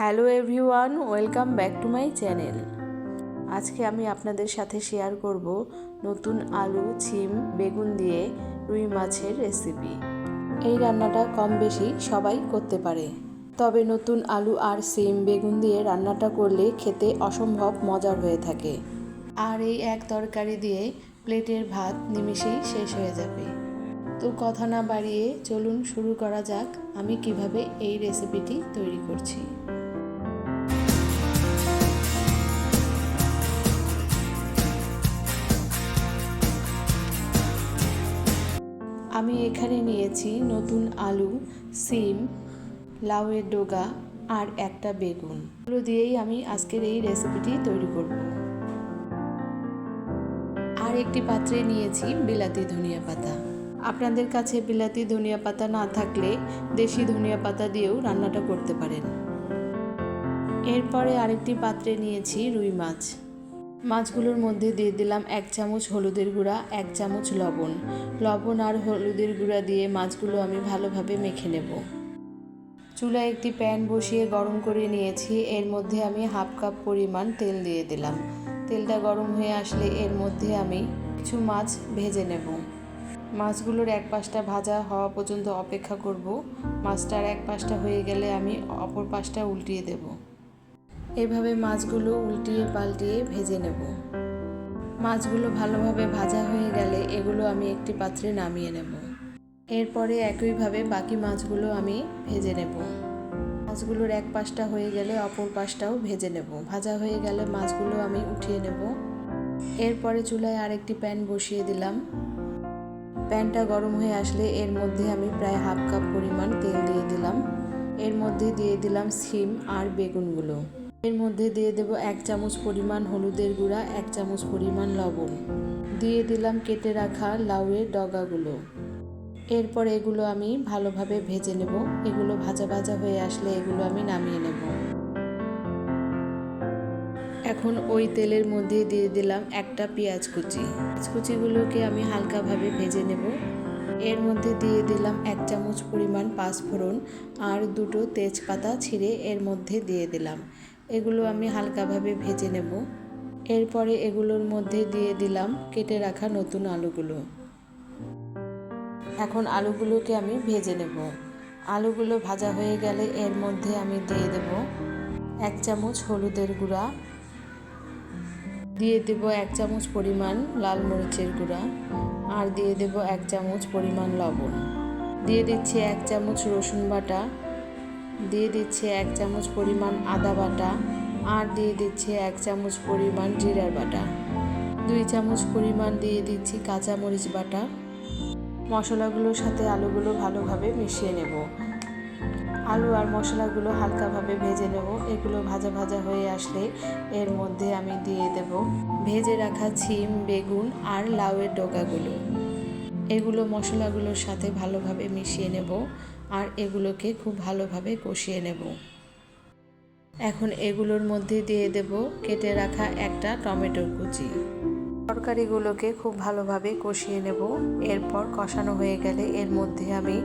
Hello everyone, welcome back to my channel. আজকে আমি আপনাদের সাথে শেয়ার করব নতুন আলু, ছিম, বেগুন দিয়ে রুই মাছের রেসিপি এই রান্নাটা কম বেশি সবাই করতে পারে। তবে নতুন আলু আর সিম বেগুন দিয়ে রান্নাটা করলে খেতে অসম্ভব মজার হয়ে থাকে। আর এই এক তরকারি দিয়ে প্লেটের ভাত নিমিষেই শেষ হয়ে যাবে। তো কথা না বাড়িয়ে চলুন শুরু করা যাক আমি কীভাবে এই রেসিপিটি তৈরি করছি। আমি এখানে নিয়েছি নতুন আলু, সিম, লাউয়ের ডোগা আর একটা বেগুন। এগুলো দিয়েই আমি আজকের এই রেসিপিটি তৈরি করব। আর একটি পাত্রে নিয়েছি বিলাতি ধনিয়া পাতা। আপনাদের কাছে বিলাতি ধনিয়া পাতা না থাকলে দেশি ধনিয়া পাতা দিয়েও রান্নাটা করতে পারেন। এরপরে আরেকটি পাত্রে নিয়েছি রুই মাছ। মাছগুলোর মধ্যে দিয়ে দিলাম এক চামচ হলুদের গুঁড়া, এক চামচ লবণ। লবণ আর হলুদের গুঁড়া দিয়ে মাছগুলো আমি ভালোভাবে মেখে নেব। চুলায় একটি প্যান বসিয়ে গরম করে নিয়েছি। এর মধ্যে আমি হাফ কাপ পরিমাণ তেল দিয়ে দিলাম। তেলটা গরম হয়ে আসলে এর মধ্যে আমি কিছু মাছ ভেজে নেব। মাছগুলোর এক পাশটা ভাজা হওয়া পর্যন্ত অপেক্ষা করব। মাছটার এক পাশটা হয়ে গেলে আমি অপর পাশটা উল্টিয়ে দেবো। এভাবে মাছগুলো উল্টিয়ে পাল্টিয়ে ভেজে নেব। মাছগুলো ভালোভাবে ভাজা হয়ে গেলে এগুলো আমি একটি পাত্রে নামিয়ে নেব। এরপরে একইভাবে বাকি মাছগুলো আমি ভেজে নেব। মাছগুলোর এক পাশটা হয়ে গেলে অপর পাশটাও ভেজে নেব। ভাজা হয়ে গেলে মাছগুলো আমি উঠিয়ে নেব। এরপরে চুলায় আরেকটি প্যান বসিয়ে দিলাম। প্যানটা গরম হয়ে আসলে এর মধ্যে আমি প্রায় হাফ কাপ পরিমাণ তেল দিয়ে দিলাম। এর মধ্যে দিয়ে দিলাম সিম আর বেগুনগুলো। এর মধ্যে দিয়ে দেব এক চামচ পরিমাণ হলুদের গুঁড়া, এক চামচ পরিমাণ লবণ। দিয়ে দিলাম কেটে রাখা লাউয়ের ডগাগুলো। এরপর এগুলো আমি ভালোভাবে ভেজে নেব। এগুলো ভাজা ভাজা হয়ে আসলে এগুলো আমি নামিয়ে নেব। এখন ওই তেলের মধ্যে দিয়ে দিলাম একটা পেঁয়াজ কুচি। পেঁয়াজ কুচিগুলোকে আমি হালকাভাবে ভেজে নেব। এর মধ্যে দিয়ে দিলাম এক চামচ পরিমাণ পাঁচফোড়ন আর দুটো তেজপাতা ছিঁড়ে এর মধ্যে দিয়ে দিলাম। এগুলো আমি হালকাভাবে ভেজে নেব। এরপরে এগুলোর মধ্যে দিয়ে দিলাম কেটে রাখা নতুন আলুগুলো। এখন আলুগুলোকে আমি ভেজে নেব। আলুগুলো ভাজা হয়ে গেলে এর মধ্যে আমি দিয়ে দেব এক চামচ হলুদের গুঁড়া। দিয়ে দেব এক চামচ পরিমাণ লাল মরিচের গুঁড়া আর দিয়ে দেব এক চামচ পরিমাণ লবণ। দিয়ে দিচ্ছি এক চামচ রসুন বাটা। দিয়ে দিচ্ছে এক চামচ পরিমাণ আদা বাটা আর দিয়ে দিচ্ছে এক চামচ পরিমাণ জিরার বাটা। দুই চামচ পরিমাণ দিয়ে দিচ্ছি কাঁচা মরিচ বাটা। মশলাগুলোর সাথে আলুগুলো ভালোভাবে মিশিয়ে নেব। আলু আর মশলাগুলো হালকাভাবে ভেজে নেব। এগুলো ভাজা ভাজা হয়ে আসলে এর মধ্যে আমি দিয়ে দেব ভেজে রাখা ছিম, বেগুন আর লাউয়ের ডোকাগুলো এগুলো মশলাগুলোর সাথে ভালোভাবে মিশিয়ে নেব। আর এগুলোকে খুব ভালোভাবে কষিয়ে নেব। এখন এগুলোর মধ্যে দিয়ে দেব কেটে রাখা একটা টমেটোর কুচি। তরকারিগুলোকে খুব ভালোভাবে কষিয়ে নেব। এরপর কষানো হয়ে গেলে এর মধ্যে আমি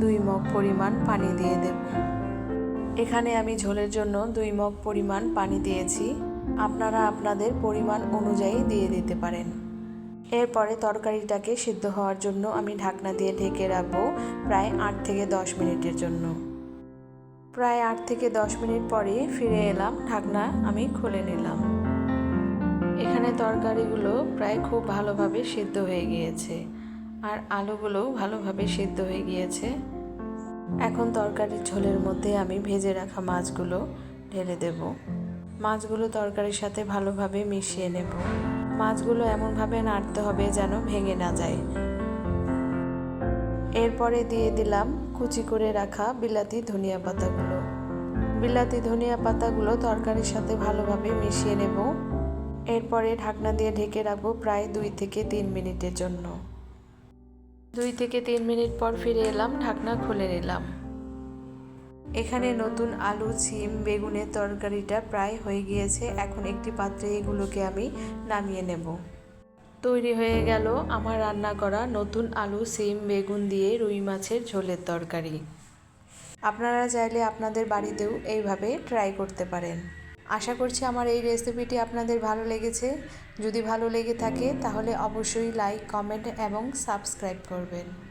দুই মগ পরিমাণ পানি দিয়ে দেব। এখানে আমি ঝোলের জন্য দুই মগ পরিমাণ পানি দিয়েছি। আপনারা আপনাদের পরিমাণ অনুযায়ী দিয়ে দিতে পারেন। এরপরে তরকারিটাকে সিদ্ধ হওয়ার জন্য আমি ঢাকনা দিয়ে ঢেকে রাখব প্রায় আট থেকে দশ মিনিটের জন্য। প্রায় আট থেকে দশ মিনিট পরে ফিরে এলাম, ঢাকনা আমি খুলে নিলাম। এখানে তরকারিগুলো প্রায় খুব ভালোভাবে সিদ্ধ হয়ে গিয়েছে আর আলুগুলোও ভালোভাবে সিদ্ধ হয়ে গিয়েছে। এখন তরকারির ঝোলের মধ্যে আমি ভেজে রাখা মাছগুলো ঢেলে দেব। মাছগুলো তরকারির সাথে ভালোভাবে মিশিয়ে নেব। মাছগুলো এমনভাবে নাড়তে হবে যেন ভেঙে না যায়। এরপরে দিয়ে দিলাম কুচি করে রাখা বিলাতি ধনিয়া পাতাগুলো। বিলাতি ধনিয়া পাতাগুলো তরকারির সাথে ভালোভাবে মিশিয়ে নেব। এরপরে ঢাকনা দিয়ে ঢেকে রাখব প্রায় দুই থেকে তিন মিনিটের জন্য। দুই থেকে তিন মিনিট পর ফিরে এলাম, ঢাকনা খুলে নিলাম। এখানে নতুন আলু, ছিম, বেগুনের তরকারিটা প্রায় হয়ে গিয়েছে। এখন একটি পাত্রে এগুলোকে আমি নামিয়ে নেব। তৈরি হয়ে গেল আমার রান্না করা নতুন আলু সিম বেগুন দিয়ে রুই মাছের ঝোলের তরকারি। আপনারা চাইলে আপনাদের বাড়িতেও এইভাবে ট্রাই করতে পারেন। আশা করছি আমার এই রেসিপিটি আপনাদের ভালো লেগেছে। যদি ভালো লেগে থাকে, তাহলে অবশ্যই লাইক, কমেন্ট এবং সাবস্ক্রাইব করবেন।